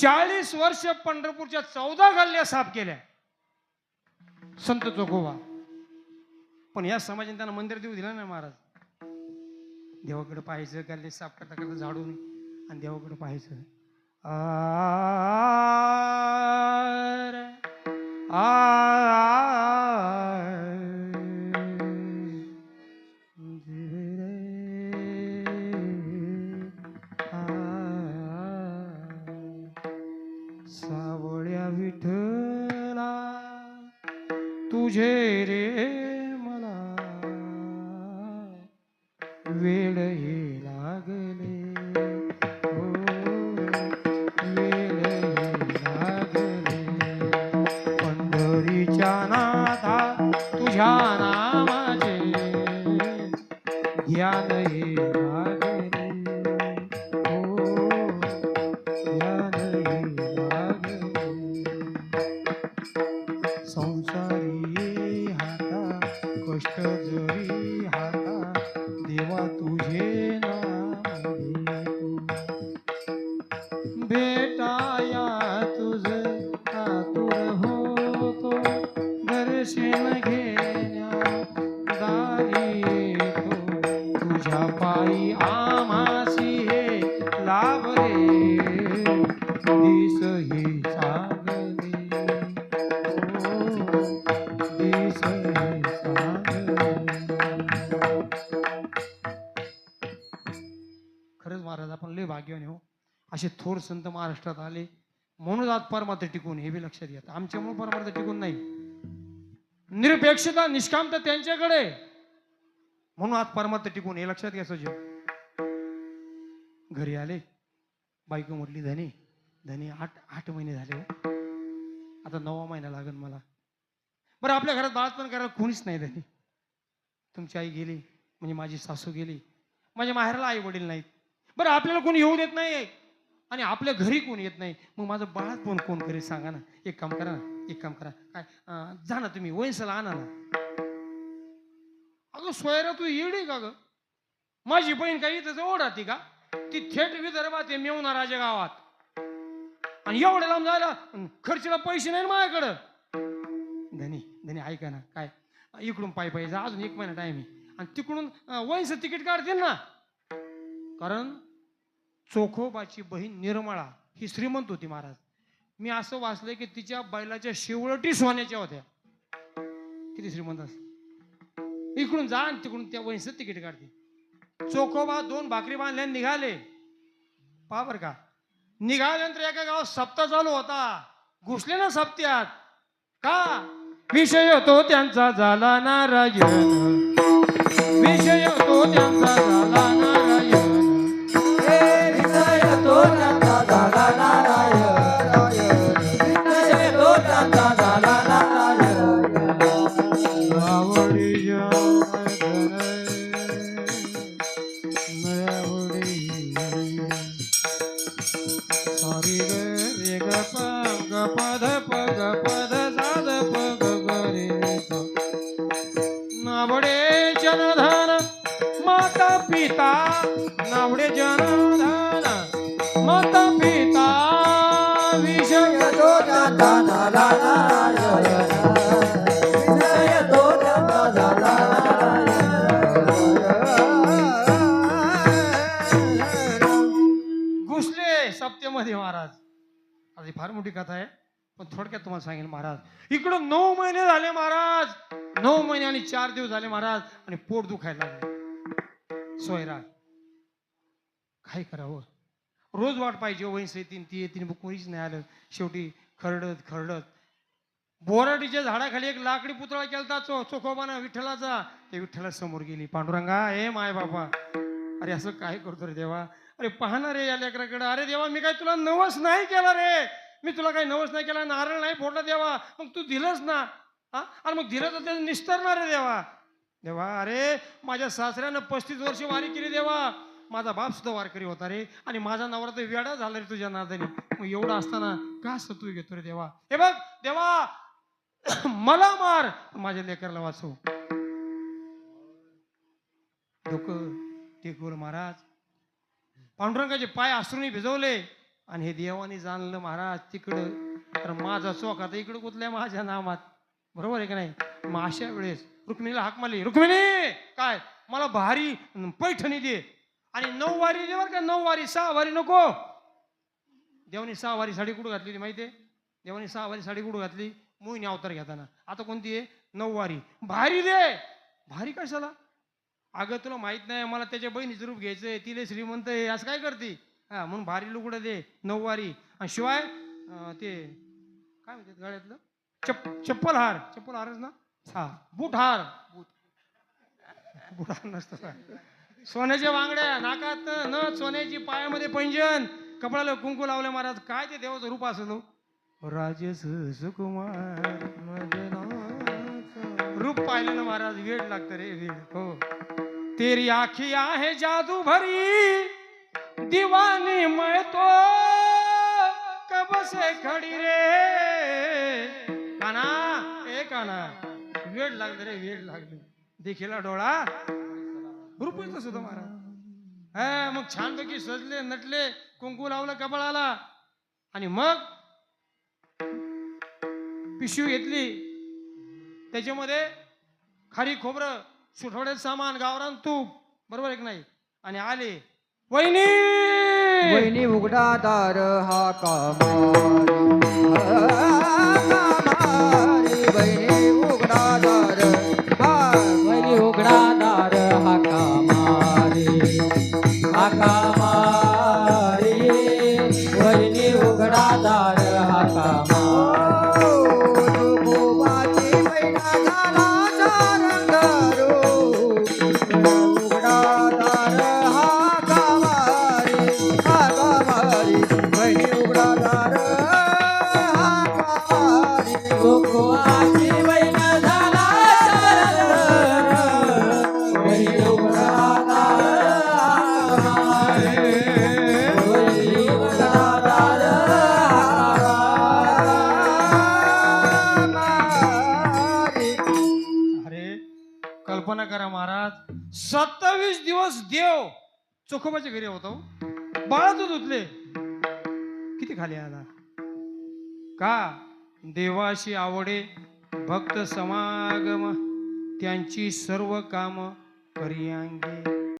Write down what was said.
चाळीस वर्ष पंढरपूरच्या चौदा गल्ल्या साफ केल्या. संत चोखोबा पण या समाजाने त्यांना मंदिर देऊ दिलं नाही महाराज. देवाकडे पाहायचं गल्ले साफ करता करता झाडून आणि देवाकडे पाहायचं. आ तुझे रे खरंच महाराज आपण लय भाग्यवान हो. असे थोर संत महाराष्ट्रात आले. म्हणून आज परमार्थ टिकून हे बी लक्षात घ्या आमच्यामुळे परमार्थ टिकून नाही. निरपेक्षता निष्कामता त्यांच्याकडे. म्हणून आज परमार्थ टिकून हे लक्षात घ्या सजीव. घरी आले. बायको म्हटली धनी धनी आठ आठ महिने झाले हो. आता नवा महिना लागेल मला. बरं आपल्या घरात बाळातपण करायला कोणीच नाही धनी. तुमची आई गेली म्हणजे माझी सासू गेली. माझ्या माहेरला आई वडील नाहीत. बरं आपल्याला कोणी येऊ देत नाही आणि आपल्या घरी कोण येत नाही. मग माझं बाळात पण कोण करेल सांगा ना. एक काम करा ना. एक काम करा. काय जा ना तुम्ही. वैंसला आणा ना. अगं सोयरा तू येडी का ग? माझी बहीण काही इथं जवळ राहते का? ती थेट विदर्भात आहे मेवना राजा गावात. आणि एवढ्या लांब जायला खर्चीला पैसे नाही माझ्याकडं. धनी धनी ऐका ना. काय इकडून पायी पाहिजे अजून एक महिना टाइम आहे. आणि तिकडून वैंस तिकीट काढतील ना. कारण चोखोबाची बहीण निर्मळा ही श्रीमंत होती महाराज. मी असं वाचलंय की तिच्या बैलाच्या शेवटी सोन्याच्या होत्या. किती श्रीमंत इकडून जा आणि तिकडून त्या वयचं तिकीट काढते. चोखोबा दोन भाकरी बांधल्या निघाले. पहा बरं का. निघाल्यानंतर एका गावात सप्ताह चालू होता. घुसले ना सप्त्यात. का? विषय होतो त्यांचा झाला नारायण. विषय होतो त्यांचा झाला नारायण. पिता नावडे जनधन माता पिता विषय दादा मोठी कथा आहे पण थोडक्यात तुम्हाला सांगेल महाराज. इकडं नऊ महिने झाले महाराज. नऊ महिने आणि चार दिवस झाले महाराज आणि पोट दुखायला लागले. सोयरा काय करावं? रोज वाट पाहिजे वैस येतील ती येतील कोणीच नाही आलं. शेवटी खरडत खरडत. बोराटीच्या झाडाखाली एक लाकडी पुतळा केलता चो चोखोबाना विठ्ठलाचा. ते विठ्ठला समोर गेली. पांडुरंगा हे माय बाबा. अरे असं काय करतो रे देवा? अरे पाहणार रे या लेकराकडे. अरे देवा मी काय तुला नवस नाही केला रे? मी तुला काही नवस नाही केला नारळ नाही फोडला देवा. मग तू दिलंच ना? हा? मग दिलं तर त्याचं निस्तरणार रे देवा. देवा अरे माझ्या सासऱ्यानं पस्तीस वर्ष वारी केली देवा. माझा बाप सुद्धा वारकरी होता रे. आणि माझा नवरा तर वेडा झाला रे तुझ्या नादाने. मग एवढं असताना का सत्व तू घेतो रे देवा? हे बघ देवा मला मार. माझ्या लेकरला वाचव. डोकं गोल महाराज. पांडुरंगाचे पाय आसरूनी भिजवले. आणि हे देवाने जाणलं महाराज तिकडं तर माझा चोख आता इकडं कुठल्या माझ्या नामात. बरोबर आहे का नाही? मग अशा वेळेस रुक्मिणीला हाक मारली रुक्मिणी काय? मला भारी पैठणी दे. आणि नऊ वारी दे बरं का नऊ वारी सहा वारी नको. देवानी सहा वारी साडी कुठं घातली होती माहिती आहे देवानी सहा वारी साडी कुठं घातली? मोहिनी अवतार घेताना. आता कोणती आहे? नऊ वारी भारी दे! भारी कशाला? अगं तुला माहीत नाही मला त्याच्या बहिणीचं रूप घ्यायचंय तिले श्रीमंत आहे असं काय करते? हा म्हणून भारी लुगडं दे नऊवारी. आणि शिवाय अं, ते काय म्हणतात गाड्यातलं चप चप्पल हार. चप्पल हारच ना? हा बूट हार. बूट बूट हार नसत सोन्याच्या बांगड्या नाकात न सोन्याची पायामध्ये पंजन कपड्याला कुंकू लावले महाराज काय ते देवाचं रूप असेल हो? राजस सुकुमार मदनाचा. रूप पाहिलं ना महाराज वेळ लागतं रे वेळ हो. तेरी आखी आहे जादू भरी दिवानी मैं तो कब से खड़ी रे? काना ए काना वेळ लागले रे वेळ लागले देखीला डोळा. रुपये सुद्धा महाराज हा मग छानपैकी सजले नटले कुंकू लावलं कपाळाला आणि मग पिशवी घेतली. त्याच्यामध्ये खारी खोबरं सुठवड्याचं सामान गावरान तूप बरोबर एक नाही? आणि आले. वहिनी! वहिनी उघडा दार हा कामारी. हा कामारी वहिनी. चोखोबाच्या घरी होतो. बाळात धुतले किती खाली आला? का? देवाशी आवडे भक्त समागम त्यांची सर्व काम करी